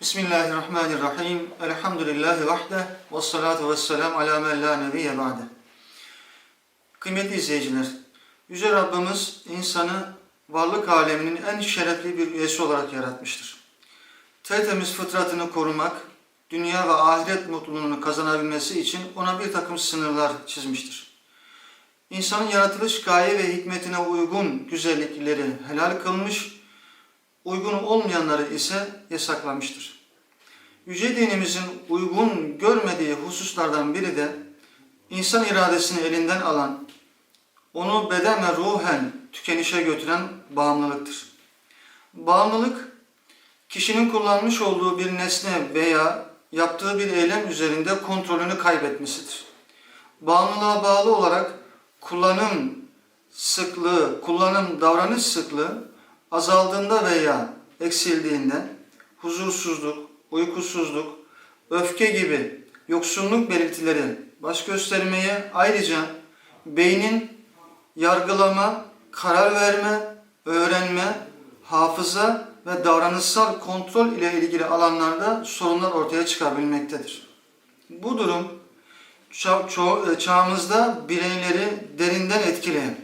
Bismillahirrahmanirrahim. Elhamdülillahi vahde. Ve salatu ve selam ala men la nebiyye ba'de. Kıymetli izleyiciler, Yüce Rabbimiz insanı varlık aleminin en şerefli bir üyesi olarak yaratmıştır. Tertemiz fıtratını korumak, dünya ve ahiret mutluluğunu kazanabilmesi için ona bir takım sınırlar çizmiştir. İnsanın yaratılış gaye ve hikmetine uygun güzellikleri helal kılmış, uygun olmayanları ise yasaklamıştır. Yüce dinimizin uygun görmediği hususlardan biri de insan iradesini elinden alan, onu beden ve ruhen tükenişe götüren bağımlılıktır. Bağımlılık, kişinin kullanmış olduğu bir nesne veya yaptığı bir eylem üzerinde kontrolünü kaybetmesidir. Bağımlılığa bağlı olarak kullanım sıklığı, kullanım davranış sıklığı azaldığında veya eksildiğinde huzursuzluk, uykusuzluk, öfke gibi yoksunluk belirtileri baş göstermeye ayrıca beynin yargılama, karar verme, öğrenme, hafıza ve davranışsal kontrol ile ilgili alanlarda sorunlar ortaya çıkabilmektedir. Bu durum ça- ço- çağımızda bireyleri derinden etkileyen,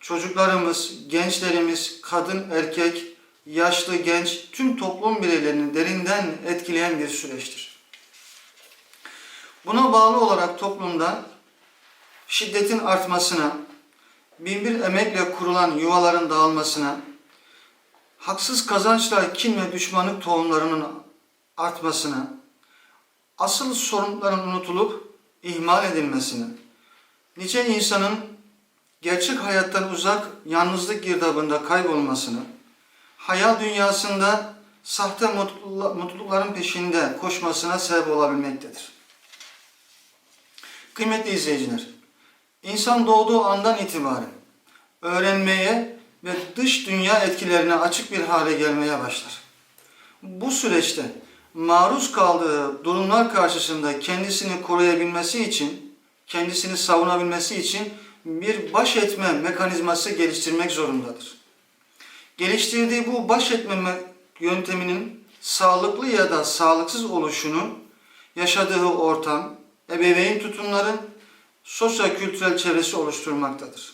çocuklarımız, gençlerimiz, kadın, erkek, yaşlı, genç, tüm toplum bireylerini derinden etkileyen bir süreçtir. Buna bağlı olarak toplumda şiddetin artmasına, binbir emekle kurulan yuvaların dağılmasına, haksız kazançla kin ve düşmanlık tohumlarının artmasına, asıl sorunların unutulup ihmal edilmesine, nice insanın gerçek hayattan uzak yalnızlık girdabında kaybolmasını, hayal dünyasında sahte mutluluk- mutlulukların peşinde koşmasına sebep olabilmektedir. Kıymetli izleyiciler, insan doğduğu andan itibaren öğrenmeye ve dış dünya etkilerine açık bir hale gelmeye başlar. Bu süreçte maruz kaldığı durumlar karşısında kendisini koruyabilmesi için, kendisini savunabilmesi için bir baş etme mekanizması geliştirmek zorundadır. Geliştirdiği bu baş etme me- yönteminin sağlıklı ya da sağlıksız oluşunu yaşadığı ortam, ebeveyn tutumları, sosyo-kültürel çevresi oluşturmaktadır.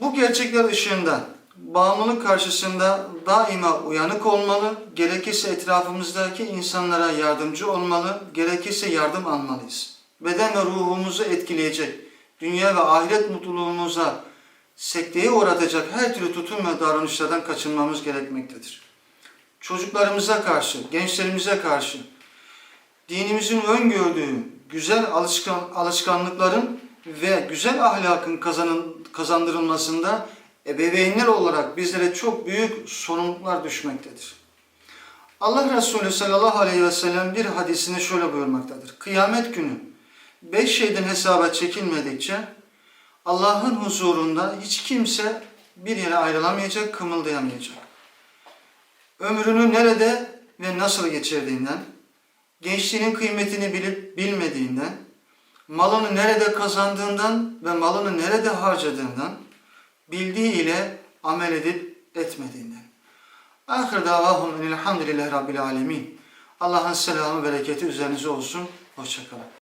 Bu gerçekler ışığında bağımlılık karşısında daima uyanık olmalı, gerekirse etrafımızdaki insanlara yardımcı olmalı, gerekirse yardım almalıyız. Beden ve ruhumuzu etkileyecek, dünya ve ahiret mutluluğumuza sekteye uğratacak her türlü tutum ve davranışlardan kaçınmamız gerekmektedir. Çocuklarımıza karşı, gençlerimize karşı dinimizin öngördüğü güzel alışkan, alışkanlıkların ve güzel ahlakın kazanın, kazandırılmasında ebeveynler olarak bizlere çok büyük sorumluluklar düşmektedir. Allah Resulü sallallahu aleyhi ve sellem bir hadisinde şöyle buyurmaktadır. Kıyamet günü beş şeyden hesaba çekilmedikçe Allah'ın huzurunda hiç kimse bir yere ayrılamayacak, kımıldayamayacak. Ömrünü nerede ve nasıl geçirdiğinden, gençliğinin kıymetini bilip bilmediğinden, malını nerede kazandığından ve malını nerede harcadığından, bildiği ile amel edip etmediğinden. Ahir davahum enilhamdülillahi rabbil alemin. Allah'ın selamı bereketi üzerinize olsun. Hoşçakalın.